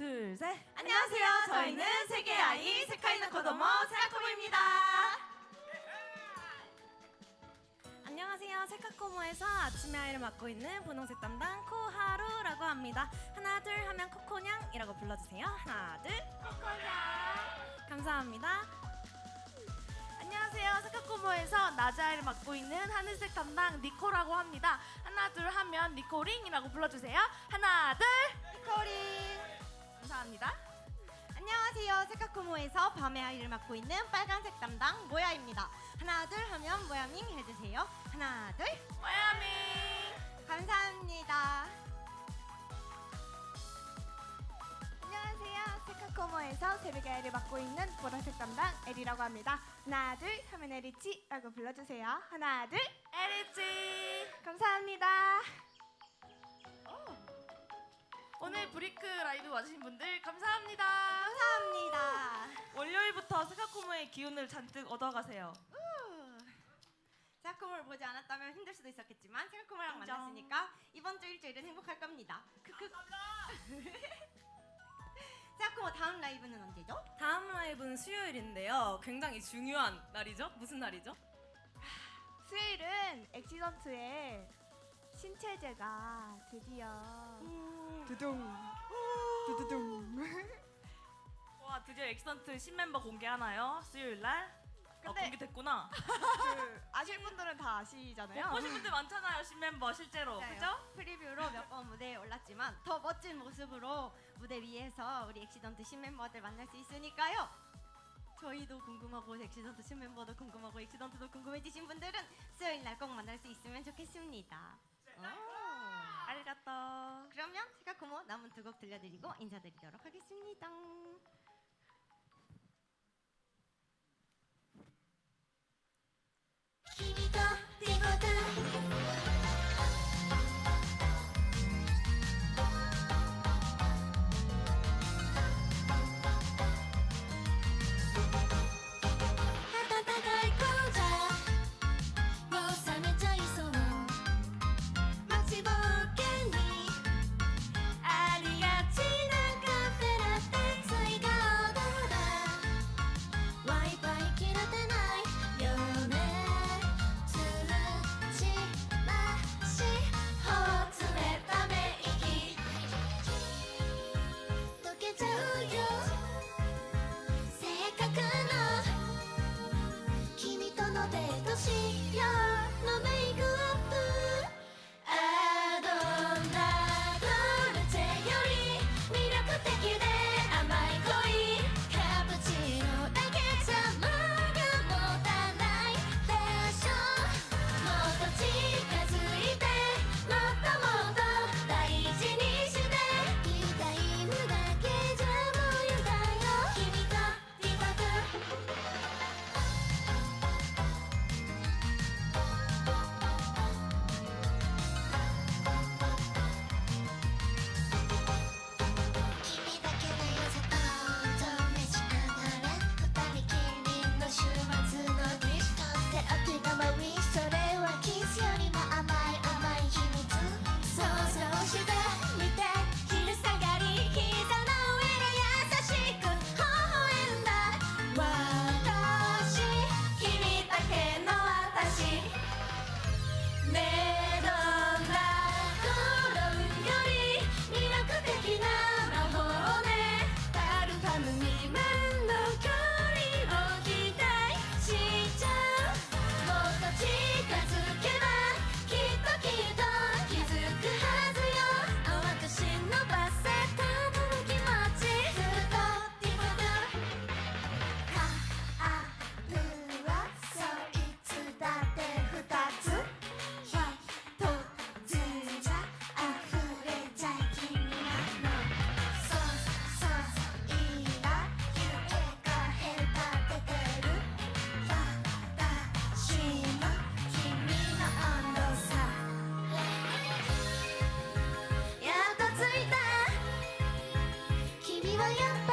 둘, 셋. 안녕하세요. 저희는 세계 아이 세카이나 코도모 세라코모입니다. 안녕하세요. 세카코모에서 아침의 아이를 맡고 있는 분홍색 담당 코하루라고 합니다. 하나, 둘 하면 코코냥이라고 불러주세요. 하나, 둘. 코코냥. 감사합니다. 안녕하세요. 스카코모에서 나자이를 맡고 있는 하늘색 담당 니코라고 합니다. 하나 둘 하면 니코링이라고 불러주세요. 하나 둘 코리. 감사합니다. 안녕하세요. 세카코모에서 밤의 아이를 맡고 있는 빨간색 담당 모야입니다. 하나 둘 하면 모야밍 해주세요. 하나 둘. 와야미 감사합니다. 안녕하세요. 스카코모에서 새벽의 아이를 맡고 있는 보라색 담당 에리라고 합니다. 하나 둘 하면 에리치 라고 불러주세요. 하나 둘 에리치 브리크 라이브 와주신 분들 감사합니다. 감사합니다. 월요일부터 세카코모의 기운을 잔뜩 얻어가세요. 세카코모를 보지 않았다면 힘들 수도 있었겠지만 인정. 만났으니까 이번 주 일주일은 행복할 겁니다. 크크. 세카코모 다음 라이브는 언제죠? 다음 라이브는 수요일인데요. 굉장히 중요한 날이죠? 무슨 날이죠? 수요일은 엑시던트의 신체제가 드디어 두둥 두두둥 와 드디어 엑선트 신멤버 공개하나요? 수요일 날? 어, 근데- 공개됐구나. 그 아실 분들은 다 아시잖아요. 못 보신 분들 많잖아요 신멤버 실제로. 맞아요. 그죠? 프리뷰로 몇 번 무대에 올랐지만 더 멋진 모습으로 무대 위에서 우리 엑시던트 신멤버들 만날 수 있으니까요. 저희도 궁금하고 엑시던트 신멤버도 궁금하고 엑시던트도 궁금해지신 분들은 수요일 날 꼭 만날 수 있으면 좋겠습니다. 오. 아리가또. 그러면 세카코모 남은 두 곡 들려드리고 인사드리도록 하겠습니다. Viva Yahoo!